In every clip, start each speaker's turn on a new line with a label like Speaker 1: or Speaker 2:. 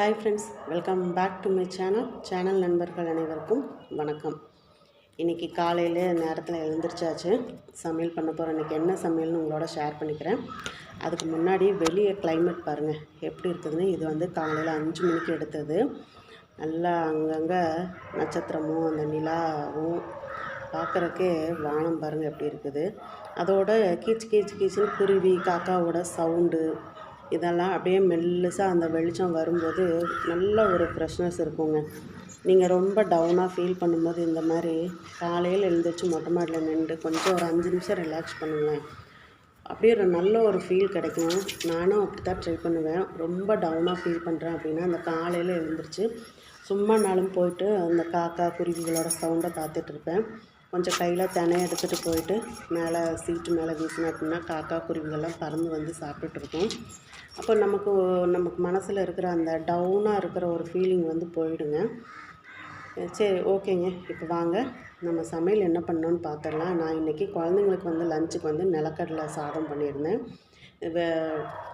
Speaker 1: Hi friends welcome back to my channel channel நண்பர்கள் அனைவருக்கும் வணக்கம். இன்றைக்கி காலையில் நேரத்தில் எழுந்திரிச்சாச்சு. சமையல் பண்ண போகிறோம் இன்றைக்கி என்ன சமையல்னு உங்களோட ஷேர் பண்ணிக்கிறேன். அதுக்கு முன்னாடி வெளியே கிளைமேட் பாருங்கள் எப்படி இருக்குதுன்னு இது வந்து காலையில் அஞ்சு மணிக்கு எடுத்தது. நல்லா அங்கங்கே நட்சத்திரமும் அந்த நிலாவும் பார்க்குறக்கே வானம் பாருங்கள் எப்படி இருக்குது. அதோட கீச் கீச் கீச்சுன்னு குருவி காக்காவோட சவுண்டு இதெல்லாம் அப்படியே மெல்லுசாக அந்த வெளிச்சம் வரும்போது நல்ல ஒரு ஃப்ரெஷ்னஸ் இருக்குங்க. நீங்கள் ரொம்ப டவுனாக ஃபீல் பண்ணும்போது இந்த மாதிரி காலையில் எழுந்திரிச்சு மொட்டை மாடியில் நின்று கொஞ்சம் ஒரு அஞ்சு நிமிஷம் ரிலாக்ஸ் பண்ணுங்களேன் அப்படியே ஒரு நல்ல ஒரு ஃபீல் கிடைக்கும். நானும் அப்படி தான் ட்ரை பண்ணுவேன். ரொம்ப டவுனாக ஃபீல் பண்ணுறேன் அப்படின்னா அந்த காலையில் எழுந்திரிச்சு சும்மா நாளும் போயிட்டு அந்த காக்கா குருவிகளோட சவுண்டை பார்த்துட்ருப்பேன் கொஞ்சம் கையில் தினை எடுத்துகிட்டு போயிட்டு மேலே சீட்டு மேலே வீசினேன் அப்படின்னா காக்கா குருவிகள்லாம் பறந்து வந்து சாப்பிட்டுட்ருக்கோம். அப்போ நமக்கு நமக்கு மனசில் இருக்கிற அந்த டவுனாக இருக்கிற ஒரு ஃபீலிங் வந்து போயிடுங்க. சரி ஓகேங்க. இப்போ வாங்க. நம்ம சமையல் என்ன பண்ணோன்னு பார்த்துடலாம் நான் இன்றைக்கி குழந்தைங்களுக்கு வந்து லஞ்சுக்கு வந்து நிலக்கடலை சாதம் பண்ணியிருந்தேன். வெ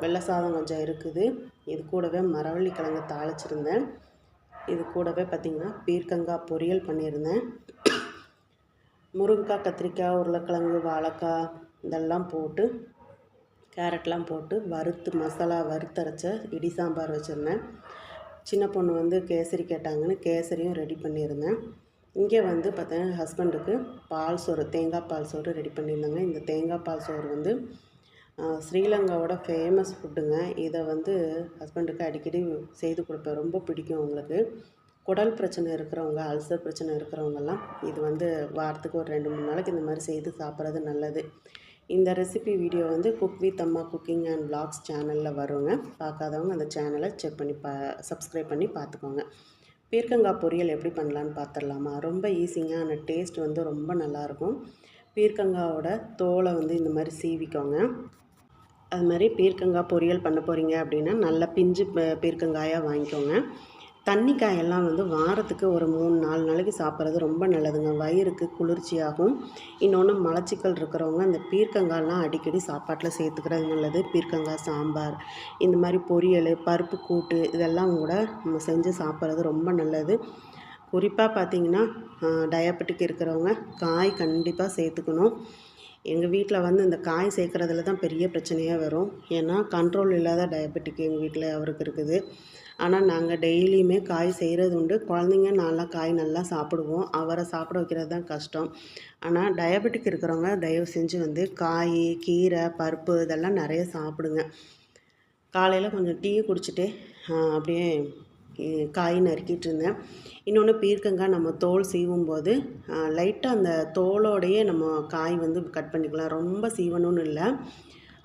Speaker 1: வெள்ளை சாதம் கொஞ்சம் இருக்குது. இது கூடவே மரவள்ளி கிழங்கு தாளிச்சிருந்தேன். இது கூடவே பார்த்திங்கன்னா பீர்க்கங்காய் பொரியல் பண்ணியிருந்தேன். முருங்கைக்காய் கத்திரிக்காய் உருளைக்கிழங்கு வாழைக்காய் இதெல்லாம் போட்டு கேரட்லாம் போட்டு வறுத்து மசாலா வறுத்தரைச்ச இடி சாம்பார் வச்சுருந்தேன். சின்ன பொண்ணு வந்து கேசரி கேட்டாங்கன்னு கேசரியும் ரெடி பண்ணியிருந்தேன். இங்கே வந்து பார்த்தீங்கன்னா ஹஸ்பண்டுக்கு பால் சோறு தேங்காய் பால் சோறு ரெடி பண்ணியிருந்தாங்க. இந்த தேங்காய் பால் சோறு வந்து ஸ்ரீலங்காவோட ஃபேமஸ் ஃபுட்டுங்க இதை வந்து ஹஸ்பண்டுக்கு அடிக்கடி செய்து கொடுப்பேன். ரொம்ப பிடிக்கும் அவங்களுக்கு. குடல் பிரச்சனை இருக்கிறவங்க அல்சர் பிரச்சனை இருக்கிறவங்கெல்லாம் இது வந்து வாரத்துக்கு ஒரு ரெண்டு மூணு நாளைக்கு இந்த மாதிரி செய்து சாப்பிட்றது நல்லது. இந்த ரெசிபி வீடியோ வந்து cook with Amma cooking and blocks சேனலில் வருங்க. பார்க்காதவங்க அந்த சேனலை செக் பண்ணி பா சப்ஸ்கிரைப் பண்ணி பார்த்துக்கோங்க. பீர்க்கங்காய் பொரியல் எப்படி பண்ணலான்னு பார்த்துடலாமா? ரொம்ப ஈஸிங்க ஆனால் டேஸ்ட் வந்து ரொம்ப நல்லாயிருக்கும். பீர்க்கங்காவோட தோலை வந்து இந்த மாதிரி சீவிக்கோங்க. அது மாதிரி பீர்க்கங்காய் பொரியல் பண்ண போகிறீங்க அப்படின்னா நல்ல பிஞ்சு பீர்க்கங்காயாக வாங்கிக்கோங்க. தண்ணிக்காயெல்லாம் வந்து வாரத்துக்கு ஒரு மூணு நாலு நாளைக்கு சாப்பிட்றது ரொம்ப நல்லதுங்க. வயிறுக்கு குளிர்ச்சியாகும். இன்னொன்று மலச்சிக்கல் இருக்கிறவங்க அந்த பீர்க்கங்காய்லாம் அடிக்கடி சாப்பாட்டில் சேர்த்துக்கிறது நல்லது. பீர்க்கங்காய் சாம்பார் இந்த மாதிரி பொரியல் பருப்பு கூட்டு இதெல்லாம் கூட நம்ம செஞ்சு சாப்பிட்றது ரொம்ப நல்லது. குறிப்பாக பார்த்தீங்கன்னா டயபெட்டிக் இருக்கிறவங்க காய் கண்டிப்பாக சேர்த்துக்கணும். எங்கள் வீட்டில் வந்து இந்த காய் சேர்க்குறதுல தான் பெரிய பிரச்சனையாக வரும். ஏன்னா கண்ட்ரோல் இல்லாத டயபெட்டிக் எங்கள் வீட்டில் அவருக்கு இருக்குது. ஆனால் நாங்கள் டெய்லியுமே காய் செய்கிறது உண்டு. குழந்தைங்க நல்லா காய் நல்லா சாப்பிடுவோம். அவரை சாப்பிட வைக்கிறது தான் கஷ்டம். ஆனால் டயபெட்டிக் இருக்கிறவங்க தயவு செஞ்சு வந்து காய் கீரை பருப்பு இதெல்லாம் நிறைய சாப்பிடுங்க. காலையில் கொஞ்சம் டீ குடிச்சிட்டு அப்படியே காய் நறுக்கிட்டு இருந்தேன். இன்னொன்று பீர்க்கங்காய் நம்ம தோல் சீவும் போது லைட்டாக அந்த தோலோடையே நம்ம காய் வந்து கட் பண்ணிக்கலாம். ரொம்ப சீவணும்னு இல்லை.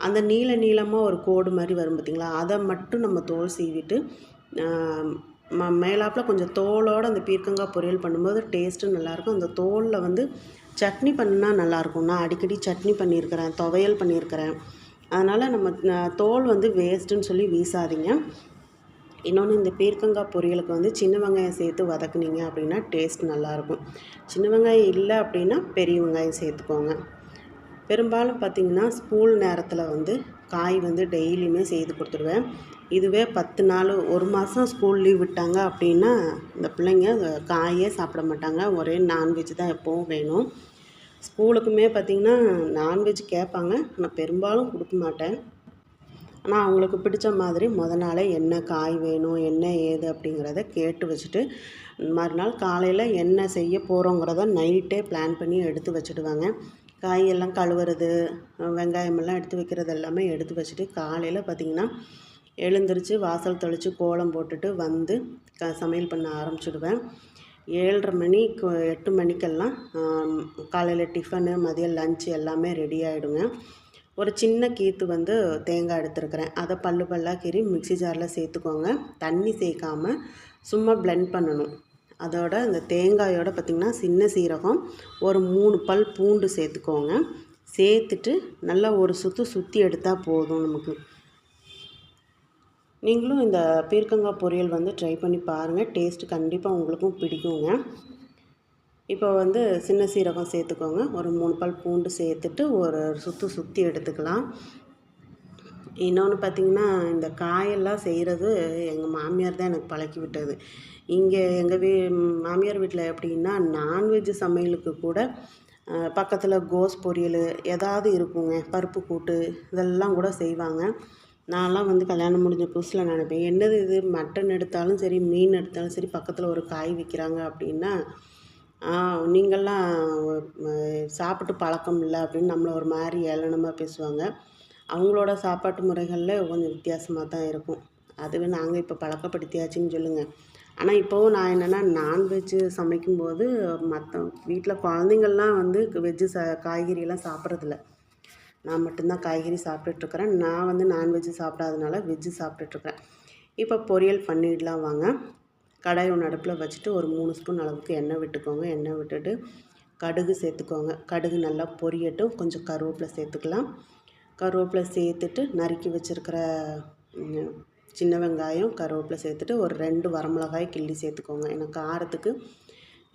Speaker 1: அந்த நீள நீளமாக ஒரு கோடு மாதிரி வரும் பார்த்திங்களா அதை மட்டும் நம்ம தோல் சீவிட்டு ம மேலாப்பில் கொஞ்சம் தோலோடு அந்த பீர்க்கங்காய் பொரியல் பண்ணும்போது டேஸ்ட்டு நல்லாயிருக்கும். அந்த தோலில் வந்து சட்னி பண்ணால் நல்லாயிருக்கும். நான் அடிக்கடி சட்னி பண்ணியிருக்கிறேன் துவையல் பண்ணியிருக்கிறேன். அதனால் நம்ம தோல் வந்து வேஸ்ட்டுன்னு சொல்லி வீசாதீங்க. இன்னொன்று இந்த பீர்க்கங்காய் பொரியலுக்கு வந்து சின்ன வெங்காயம் சேர்த்து வதக்குனீங்க அப்படின்னா டேஸ்ட் நல்லாயிருக்கும். சின்ன வெங்காயம் இல்லை அப்படின்னா பெரிய வெங்காயம் சேர்த்துக்கோங்க. பெரும்பாலும் பார்த்திங்கன்னா ஸ்கூல் நேரத்தில் வந்து காய் வந்து டெய்லியுமே செய்து கொடுத்துருவேன் இதுவே பத்து நாள் ஒரு மாதம் ஸ்கூல் லீவ் விட்டாங்க அப்படின்னா இந்த பிள்ளைங்க காயே சாப்பிட மாட்டாங்க. ஒரே நான்வெஜ் தான் எப்போவும் வேணும். ஸ்கூலுக்குமே பார்த்திங்கன்னா நான்வெஜ் கேட்பாங்க. ஆனால் பெரும்பாலும் கொடுக்க மாட்டேன். ஆனால் அவங்களுக்கு பிடிச்ச மாதிரி முத நாளே என்ன காய் வேணும் என்ன ஏது அப்படிங்கிறத கேட்டு வச்சுட்டு மறுநாள் காலையில் என்ன செய்ய போகிறோங்கிறத நைட்டே பிளான் பண்ணி எடுத்து வச்சுடுவாங்க. காயெல்லாம் கழுவுறது வெங்காயமெல்லாம் எடுத்து வைக்கிறது எல்லாமே எடுத்து வச்சுட்டு காலையில் பார்த்திங்கன்னா எழுந்திரிச்சு வாசல் தெளித்து கோலம் போட்டுட்டு வந்து க சமையல் பண்ண ஆரம்பிச்சிடுவேன். ஏழரை மணி எட்டு மணிக்கெல்லாம் காலையில் டிஃபனு மதியம் லஞ்ச் எல்லாமே ரெடி ஆகிடுங்க ஒரு சின்ன கீத்து வந்து தேங்காய் எடுத்துருக்கிறேன். அதை பல்லு பல்லாக கீறி மிக்ஸி ஜாரில் சேர்த்துக்கோங்க. தண்ணி சேர்க்காமல் சும்மா பிளெண்ட் பண்ணணும். அதோட இந்த தேங்காயோட பார்த்திங்கன்னா சின்ன சீரகம் ஒரு மூணு பல் பூண்டு சேர்த்துக்கோங்க. சேர்த்துட்டு நல்லா ஒரு சுற்று சுற்றி எடுத்தால் போதும் நமக்கு. நீங்களும் இந்த பீர்க்கங்காய் பொரியல் வந்து ட்ரை பண்ணி பாருங்கள் டேஸ்ட் கண்டிப்பாக உங்களுக்கும் பிடிக்குங்க. இப்போ வந்து சின்ன சீரகம் சேர்த்துக்கோங்க. ஒரு மூணு பால் பூண்டு சேர்த்துட்டு ஒரு சுற்று சுற்றி எடுத்துக்கலாம். இன்னொன்று பார்த்தீங்கன்னா இந்த காயெல்லாம் செய்கிறது எங்கள் மாமியார் தான் எனக்கு பழக்கி விட்டது. இங்கே எங்கள் வீ மாமியார் வீட்டில் எப்படின்னா நான்வெஜ் சமையலுக்கு கூட பக்கத்தில் கோஸ் பொரியல் ஏதாவது இருக்குங்க. பருப்பு கூட்டு இதெல்லாம் கூட செய்வாங்க. நான்லாம் வந்து கல்யாணம் முடிஞ்ச புதுசில் நினைப்பேன். என்னது இது? மட்டன் எடுத்தாலும் சரி மீன் எடுத்தாலும் சரி பக்கத்தில் ஒரு காய் விற்கிறாங்க அப்படின்னா நீங்கள்லாம் சாப்பிட்டு பழக்கம் இல்லை அப்படின்னு நம்மளை ஒரு மாதிரி ஏளனமாக பேசுவாங்க. அவங்களோட சாப்பாட்டு முறைகளில் கொஞ்சம் வித்தியாசமாக தான் இருக்கும். அதுவே நாங்கள் இப்போ பழக்கப்படுத்தியாச்சுன்னு சொல்லுங்கள் ஆனால் இப்போவும் நான் என்னென்னா நான்வெஜ்ஜு சமைக்கும்போது மற்ற வீட்டில் குழந்தைங்கள்லாம் வந்து வெஜ்ஜு ச காய்கறியெல்லாம் சாப்பிட்றதில்ல. நான் மட்டும்தான் காய்கறி சாப்பிட்டுட்ருக்குறேன். நான் வந்து நான்வெஜ்ஜு சாப்பிடாதனால வெஜ்ஜு சாப்பிட்டுட்ருக்குறேன். இப்போ பொரியல் பண்ணிடலாம் வாங்க. கடாய் ஒன்று அடுப்பில் வச்சுட்டு ஒரு மூணு ஸ்பூன் அளவுக்கு எண்ணெய் விட்டுக்கோங்க. எண்ணெய் விட்டுட்டு கடுகு சேர்த்துக்கோங்க. கடுகு நல்லா பொரியட்டும். கொஞ்சம் கருவேப்பிலை சேர்த்துக்கலாம். கருவேப்பிலை சேர்த்துட்டு நறுக்கி வச்சுருக்கிற சின்ன வெங்காயம் கருவேப்பிலை சேர்த்துட்டு ஒரு ரெண்டு வரமிளகாய் கிள்ளி சேர்த்துக்கோங்க. எனக்கு காரத்துக்கு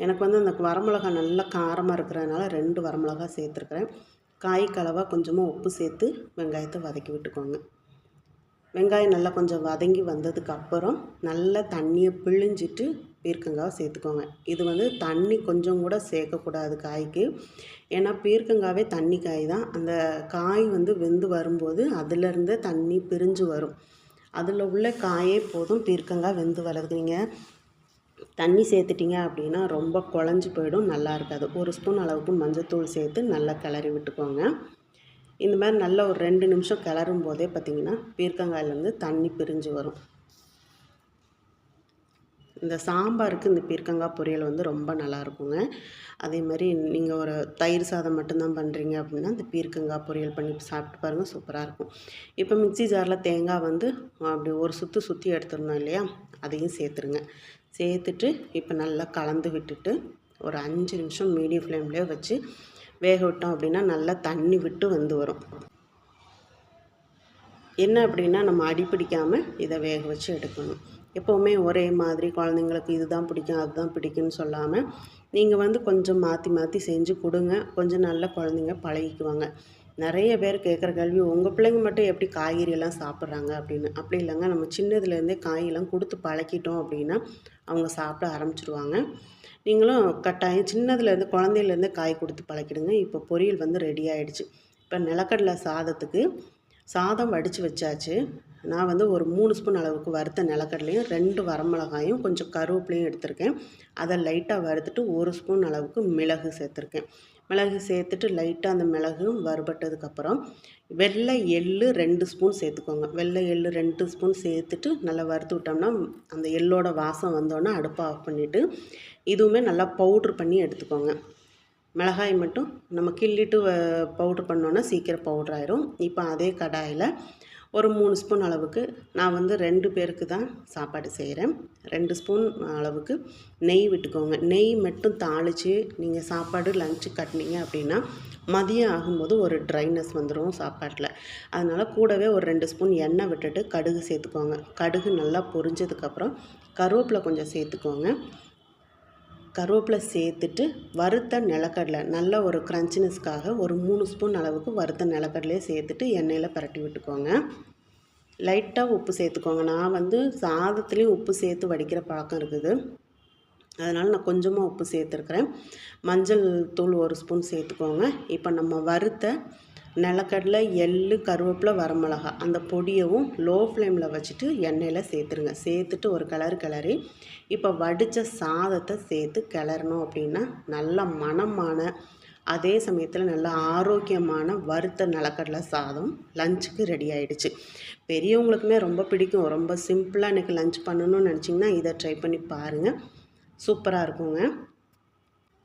Speaker 1: எனக்கு வந்து அந்த வரமிளகா நல்லா காரமாக இருக்கிறதுனால ரெண்டு வரமிளகா சேர்த்துருக்குறேன். காய் கலவாக கொஞ்சமாக உப்பு சேர்த்து வெங்காயத்தை வதக்கி விட்டுக்கோங்க. வெங்காயம் நல்லா கொஞ்சம் வதங்கி வந்ததுக்கப்புறம் நல்லா தண்ணியை பிழிஞ்சிட்டு பீர்க்கங்காவை சேர்த்துக்கோங்க. இது வந்து தண்ணி கொஞ்சம் கூட சேர்க்கக்கூடாது காய்க்கு. ஏன்னா பீர்க்கங்காவே தண்ணி காய் தான். அந்த காய் வந்து வெந்து வரும்போது அதிலேருந்தே தண்ணி பிரிஞ்சு வரும். அதில் உள்ள காயே போதும் பீர்க்கங்காய் வெந்து வளர்க்குறீங்க தண்ணி சேர்த்துட்டிங்க அப்படின்னா ரொம்ப குழஞ்சி போயிடும் நல்லா இருக்காது. ஒரு ஸ்பூன் அளவுக்கு மஞ்சத்தூள் சேர்த்து நல்லா கிளறி விட்டுக்கோங்க. இந்த மாதிரி நல்லா ஒரு ரெண்டு நிமிஷம் கிளறும் போதே பார்த்திங்கன்னா பீர்க்கங்காயிலேருந்து தண்ணி பிரிஞ்சு வரும். இந்த சாம்பாருக்கு இந்த பீர்க்கங்காய் பொரியல் வந்து ரொம்ப நல்லா இருக்குங்க. அதே மாதிரி நீங்கள் ஒரு தயிர் சாதம் மட்டும்தான் பண்ணுறீங்க அப்படின்னா இந்த பீர்க்கங்காய் பொரியல் பண்ணி சாப்பிட்டு பாருங்கள் சூப்பராக இருக்கும். இப்போ மிக்சி ஜாரில் தேங்காய் வந்து அப்படி ஒரு சுற்று சுற்றி எடுத்துருந்தோம் இல்லையா? அதையும் சேர்த்துருங்க. சேர்த்துட்டு இப்போ நல்லா கலந்து விட்டுட்டு ஒரு அஞ்சு நிமிஷம் மீடியம் ஃப்ளேம்லேயே வச்சு வேக விட்டோம் அப்படின்னா நல்லா தண்ணி விட்டு வந்து வரும். என்ன அப்படின்னா நம்ம அடிப்பிடிக்காமல் இதை வேக வச்சு எடுக்கணும். எப்போவுமே ஒரே மாதிரி குழந்தைங்களுக்கு இதுதான் பிடிக்கும் அதுதான் பிடிக்கும்னு சொல்லாமல் நீங்கள் வந்து கொஞ்சம் மாற்றி மாற்றி செஞ்சு கொடுங்க. கொஞ்சம் நல்ல குழந்தைங்க பழகிக்குவாங்க. நிறைய பேர் கேட்குற கேள்வி உங்கள் பிள்ளைங்க மட்டும் எப்படி காய்கறியெல்லாம் சாப்பிட்றாங்க? அப்படின்னு. அப்படி இல்லைங்க. நம்ம சின்னதுலேருந்தே காயெல்லாம் கொடுத்து பழக்கிட்டோம் அப்படின்னா அவங்க சாப்பிட ஆரம்பிச்சிடுவாங்க நீங்களும் கட்டாயம் சின்னதுலேருந்து குழந்தையிலேருந்து காய் கொடுத்து பழக்கிடுங்க. இப்போ பொரியல் வந்து ரெடி ஆகிடுச்சு இப்போ நிலக்கடலை சாதத்துக்கு சாதம் வடித்து வச்சாச்சு. நான் வந்து ஒரு மூணு ஸ்பூன் அளவுக்கு வறுத்த நிலக்கடலையும் ரெண்டு வரமிளகாயும் கொஞ்சம் கருவேப்பிலையும் எடுத்திருக்கேன். அதை லைட்டாக வறுத்துட்டு ஒரு ஸ்பூன் அளவுக்கு மிளகு சேர்த்துருக்கேன். மிளகு சேர்த்துட்டு லைட்டாக அந்த மிளகும் வறுபட்டதுக்கப்புறம் வெள்ளை எள்ளு ரெண்டு ஸ்பூன் சேர்த்துக்கோங்க. வெள்ளை எள்ளு ரெண்டு ஸ்பூன் சேர்த்துட்டு நல்லா வறுத்து விட்டோம்னா அந்த எள்ளோட வாசம் வந்தோடனே அடுப்பை ஆஃப் பண்ணிவிட்டு இதுவுமே நல்லா பவுட்ரு பண்ணி எடுத்துக்கோங்க. மிளகாய் மட்டும் நம்ம கிள்ளிட்டு பவுட்ரு பண்ணோன்னா சீக்கிரம் பவுட்ரு ஆயிரும். இப்போ அதே கடாயில் ஒரு மூணு ஸ்பூன் அளவுக்கு நான் வந்து ரெண்டு பேருக்கு தான் சாப்பாடு செய்கிறேன். ரெண்டு ஸ்பூன் அளவுக்கு நெய் விட்டுக்கோங்க. நெய் மட்டும் தாளித்து நீங்கள் சாப்பாடு லஞ்சு கட்டினீங்க அப்படின்னா மதியம் ஆகும்போது ஒரு ட்ரைனஸ் வந்துடும் சாப்பாட்டில். அதனால் கூடவே ஒரு ரெண்டு ஸ்பூன் எண்ணெய் விட்டுட்டு கடுகு சேர்த்துக்கோங்க. கடுகு நல்லா பொரிஞ்சதுக்கப்புறம் கருவேப்பிலை கொஞ்சம் சேர்த்துக்கோங்க. கருவேப்பிலை சேர்த்துட்டு வறுத்த நிலக்கடலை நல்ல ஒரு க்ரன்ச்சினஸ்க்காக ஒரு மூணு ஸ்பூன் அளவுக்கு வறுத்த நிலக்கடலையை சேர்த்துட்டு எண்ணெயில் பரட்டி விட்டுக்கோங்க. லைட்டாக உப்பு சேர்த்துக்கோங்க. நான் வந்து சாதத்துலேயும் உப்பு சேர்த்து வடிக்கிற பழக்கம் இருக்குது. அதனால் நான் கொஞ்சமாக உப்பு சேர்த்துருக்குறேன். மஞ்சள் தூள் ஒரு ஸ்பூன் சேர்த்துக்கோங்க. இப்போ நம்ம வறுத்த நிலக்கடலை எள் கருவேப்பிலை வரமிளகா அந்த பொடியவும் லோ ஃப்ளேமில் வச்சுட்டு எண்ணெயில் சேர்த்துருங்க. சேர்த்துட்டு ஒரு கலர் கிளறி இப்போ வடித்த சாதத்தை சேர்த்து கிளறணும் அப்படின்னா நல்ல மனமான அதே சமயத்தில் நல்ல ஆரோக்கியமான வறுத்த நிலக்கடலை சாதம் லஞ்சுக்கு ரெடி ஆகிடுச்சு பெரியவங்களுக்குமே ரொம்ப பிடிக்கும். ரொம்ப சிம்பிளாக எனக்கு லஞ்ச் பண்ணணும்னு நினச்சிங்கன்னா இதை ட்ரை பண்ணி பாருங்கள் சூப்பராக இருக்குங்க.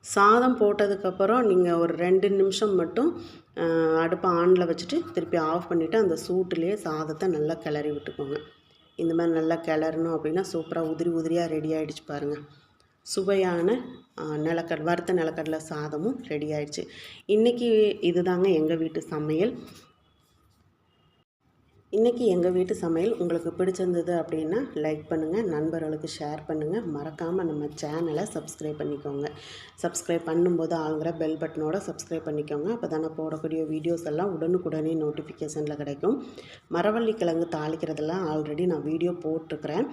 Speaker 1: சாதம் போட்டதுக்கப்புறம் நீங்கள் ஒரு ரெண்டு நிமிஷம் மட்டும் அடுப்பை ஆனில் வச்சுட்டு திருப்பி ஆஃப் பண்ணிவிட்டு அந்த சூட்டுலேயே சாதத்தை நல்லா கிளறி விட்டுக்கோங்க. இந்த மாதிரி நல்லா கிளறணும் அப்படின்னா சூப்பராக உதிரி உதிரியாக ரெடி ஆகிடுச்சு பாருங்கள் சுவையான நிலக்கடலை வறுத்த நிலக்கடலை சாதமும் ரெடி ஆயிடுச்சு. இன்றைக்கி இது தாங்க எங்கள் வீட்டு சமையல். இன்றைக்கி எங்கள் வீட்டு சமையல் உங்களுக்கு பிடிச்சிருந்தது அப்படின்னா லைக் பண்ணுங்கள் நண்பர்களுக்கு ஷேர் பண்ணுங்கள் மறக்காமல் நம்ம சேனலை சப்ஸ்கிரைப் பண்ணிக்கோங்க. சப்ஸ்கிரைப் பண்ணும்போது ஆளுங்கிற பெல் பட்டனோட சப்ஸ்கிரைப் பண்ணிக்கோங்க. அப்போ தானே போடக்கூடிய வீடியோஸ் எல்லாம் உடனுக்குடனே நோட்டிஃபிகேஷனில் கிடைக்கும். மரவள்ளி கிழங்கு தாளிக்கிறதெல்லாம் ஆல்ரெடி நான் வீடியோ போட்டிருக்கிறேன்.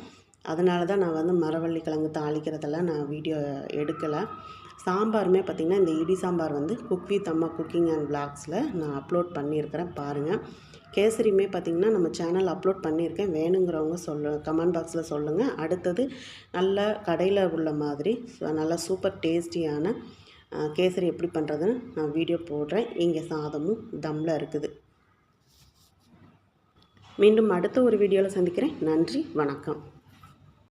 Speaker 1: அதனால தான் நான் வந்து மரவள்ளி கிழங்கு தாளிக்கிறதெல்லாம் நான் வீடியோ எடுக்கலை. சாம்பாருமே பார்த்திங்கன்னா இந்த இடி சாம்பார் வந்து cook with Amma cooking and பிளாக்ஸில் நான் அப்லோட் பண்ணியிருக்கிறேன். பாருங்கள் கேசரியுமே பார்த்திங்கன்னா நம்ம சேனல் அப்லோட் பண்ணியிருக்கேன். வேணுங்கிறவங்க சொல்ல கமெண்ட் பாக்ஸில் சொல்லுங்கள் அடுத்தது நல்ல கடையில் உள்ள மாதிரி நல்லா சூப்பர் டேஸ்டியான கேசரி எப்படி பண்ணுறதுன்னு நான் வீடியோ போடுறேன். இங்கே சாதமும் தம்மில் இருக்குது. மீண்டும் அடுத்த ஒரு வீடியோவில் சந்திக்கிறேன். நன்றி வணக்கம்.